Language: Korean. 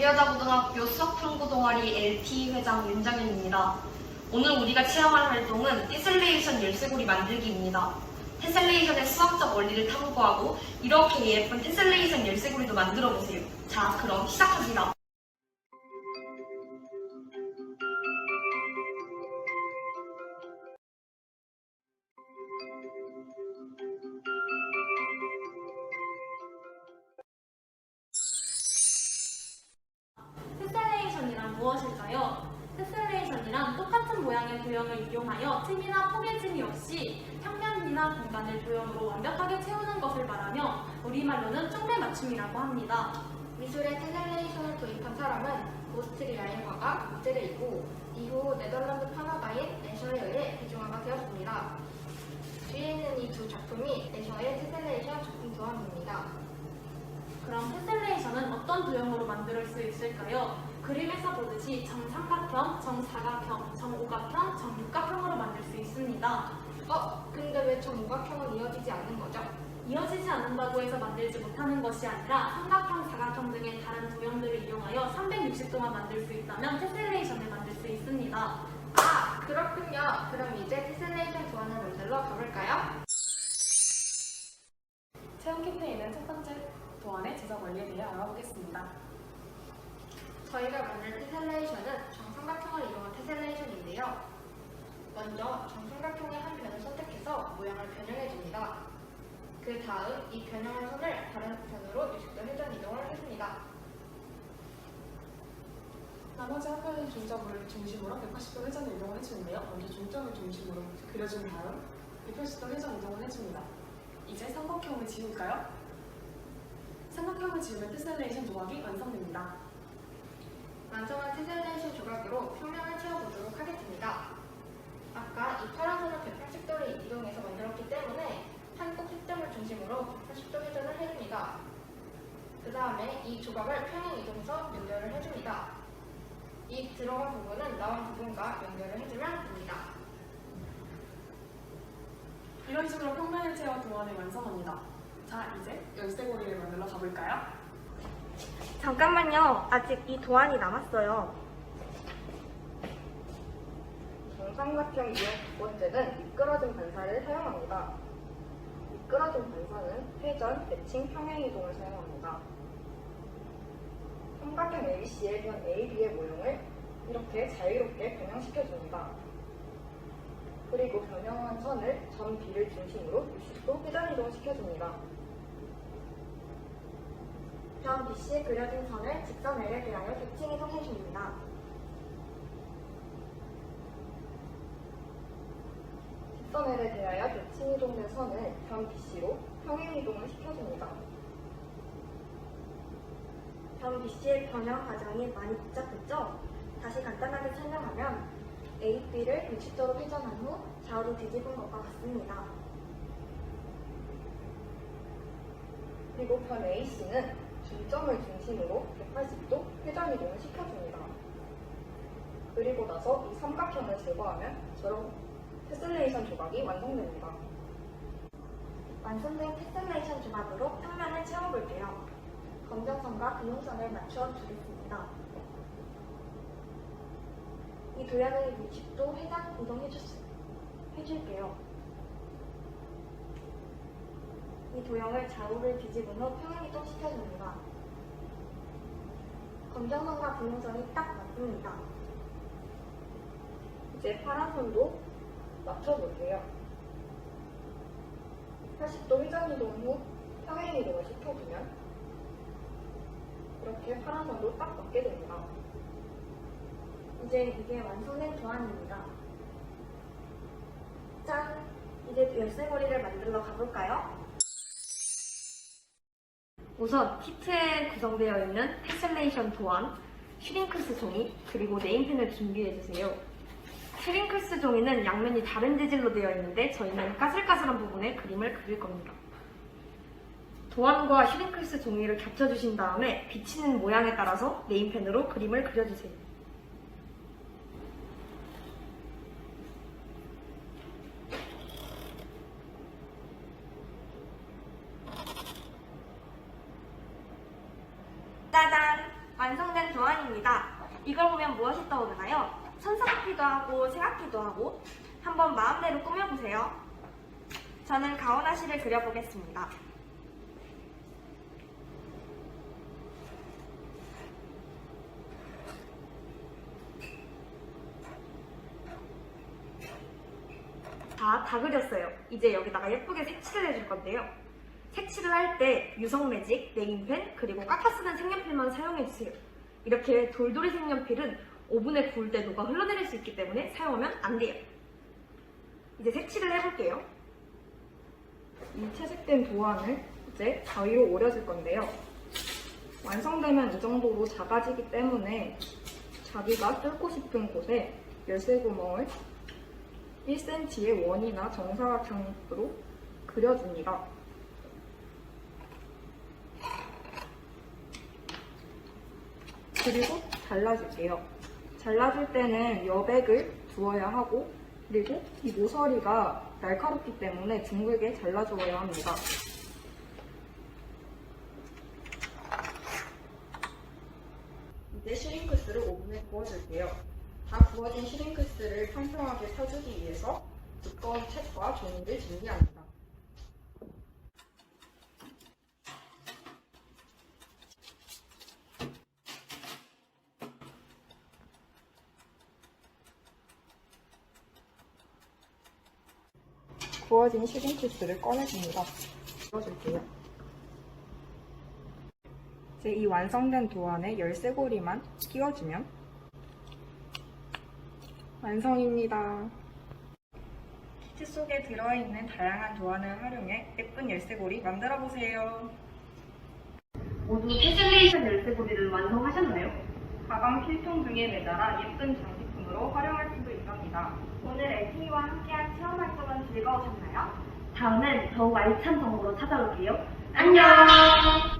우리여자고등학교 수학탐구 동아리 LT 회장 윤정현입니다. 오늘 우리가 체험할 활동은 테셀레이션 열쇠고리 만들기입니다. 테셀레이션의 수학적 원리를 탐구하고 이렇게 예쁜 테셀레이션 열쇠고리도 만들어 보세요. 자, 그럼 시작합니다. 모양의 도형을 이용하여 틈이나 포개짐이 없이 평면이나 공간을 도형으로 완벽하게 채우는 것을 말하며 우리말로는 쪽매 맞춤이라고 합니다. 미술에 테셀레이션을 도입한 사람은 오스트리아의 화가 모데레이고 이후 네덜란드 판화가인 애셔에 의해 대중화가 되었습니다. 뒤에 있는 이 두 작품이 애셔의 테셀레이션 작품 도안입니다. 그럼 테셀레이션은 어떤 도형으로 만들 수 있을까요? 그림에서 보듯이 정삼각형, 정사각형, 정오각형, 정육각형으로 만들 수 있습니다. 어? 근데 왜 정오각형은 이어지지 않는 거죠? 이어지지 않는다고 해서 만들지 못하는 것이 아니라 삼각형, 사각형 등의 다른 도형들을 이용하여 360도만 만들 수 있다면 테셀레이션을 만들 수 있습니다. 아, 그렇군요. 그럼 이제 테셀레이션 도안을 만들러 가볼까요? 체험 캠페인은 첫 번째 도안의 제작 원리에 대해 알아보겠습니다. 저희가 만들 테셀레이션은 정삼각형을 이용한 테셀레이션인데요. 먼저 정삼각형의 한 변을 선택해서 모양을 변형해줍니다. 그 다음 이 변형한 선을 다른 편으로 60도 회전 이동을 해줍니다. 나머지 한 편의 중점을 중심으로 180도 회전 이동을 해주는데요. 먼저 중점을 중심으로 그려준 다음 180도 회전 이동을 해줍니다. 이제 삼각형을 지울까요? 삼각형을 지우면 테셀레이션 조각이 완성됩니다. 완성한 테셀레이션 조각으로 평면을 채워보도록 하겠습니다. 아까 이 파란 선을 180도를 이동해서 만들었기 때문에 한 꼭지점을 중심으로 180도 회전을 해줍니다. 그 다음에 이 조각을 평행 이동해서 연결을 해줍니다. 이 들어간 부분은 나온 부분과 연결을 해주면 됩니다. 이런 식으로 평면을 채워 도안을 완성합니다. 자, 이제 열쇠고리를 만들러 가볼까요? 잠깐만요. 아직 이 도안이 남았어요. 정삼각형 유형 두 번째는 미끄러진 반사를 사용합니다. 미끄러진 반사는 회전, 매칭, 평행 이동을 사용합니다. 삼각형 ABC의 현 AB의 모형을 이렇게 자유롭게 변형시켜줍니다. 그리고 변형한 선을 점 B를 중심으로 60도 회전 이동시켜줍니다. 점 BC에 그려진 선을 직선 L에 대하여 대칭 이동해줍니다. 직선 L에 대하여 대칭 이동된 선을 변 BC로 평행 이동을 시켜줍니다. 변 BC의 변형 과정이 많이 복잡했죠? 다시 간단하게 설명하면 A, B를 60도로 회전한 후 좌우로 뒤집은 것과 같습니다. 그리고 변 AC는 중점을 중심으로 180도 회전 이동을 시켜줍니다. 그리고 나서 이 삼각형을 제거하면 저런 테슬레이션 조각이 완성됩니다. 완성된 테셀레이션 조각으로 평면을 채워볼게요. 검정선과 금용선을 맞춰 주겠습니다. 이 도형을 60도 회전 이동해줄게요. 이 도형을 좌우를 뒤집은 후 평행 이 동 시켜줍니다. 검정선과 금용선이 딱 맞습니다. 이제 파란 선도 맞춰볼게요. 80도 회전 이동 후 평행 이동을 시켜주면 이렇게 파란 선도 딱 맞게 됩니다. 이제 이게 완성된 도안입니다. 짠! 이제 열쇠고리를 만들러 가볼까요? 우선 키트에 구성되어 있는 테셀레이션 도안, 슈링크스 종이, 그리고 네임펜을 준비해주세요. 슈링크스 종이는 양면이 다른 재질로 되어 있는데 저희는 까슬까슬한 부분에 그림을 그릴 겁니다. 도안과 슈링크스 종이를 겹쳐주신 다음에 비치는 모양에 따라서 네임펜으로 그림을 그려주세요. 짜잔! 완성된 도 있습니다. 이걸 보면 무엇이 떠오르나요? 천사 같기도 하고 새 같기도 하고 한번 마음대로 꾸며보세요. 저는 가오나 씨를 그려보겠습니다. 자, 다 그렸어요. 이제 여기다가 예쁘게 색칠을 해줄 건데요. 색칠을 할 때 유성 매직, 네임펜, 그리고 깎아 쓰는 색연필만 사용해주세요. 이렇게 돌돌이 색연필은 오븐에 구울 때 녹아 흘러내릴 수 있기 때문에 사용하면 안 돼요. 이제 색칠을 해볼게요. 이 채색된 도안을 이제 가위로 오려줄 건데요. 완성되면 이 정도로 작아지기 때문에 자기가 뚫고 싶은 곳에 열쇠 구멍을 1cm의 원이나 정사각형으로 그려줍니다. 그리고 잘라줄게요. 잘라줄 때는 여백을 두어야 하고 그리고 이 모서리가 날카롭기 때문에 둥글게 잘라주어야 합니다. 이제 슈링크스를 오븐에 구워줄게요. 다 구워진 슈링크스를 평평하게 펴주기 위해서 두꺼운 책과 종이를 준비합니다. 구워진 슈링크스를 꺼내줍니다. 넣어줄게요. 이제 이 완성된 도 안에 열쇠고리만 끼워주면 완성입니다. 키트 속에 들어있는 다양한 도안을 활용해 예쁜 열쇠고리 만들어보세요. 모두 테슬레이션 열쇠고리를 완성하셨나요? 가방 필통 등에 매달아 예쁜 장식품으로 활용할 수 도 있답니다. 오늘 LTE와 함께한 체험 활동은 즐거우셨나요? 다음엔 더욱 알찬 정보로 찾아올게요. 안녕!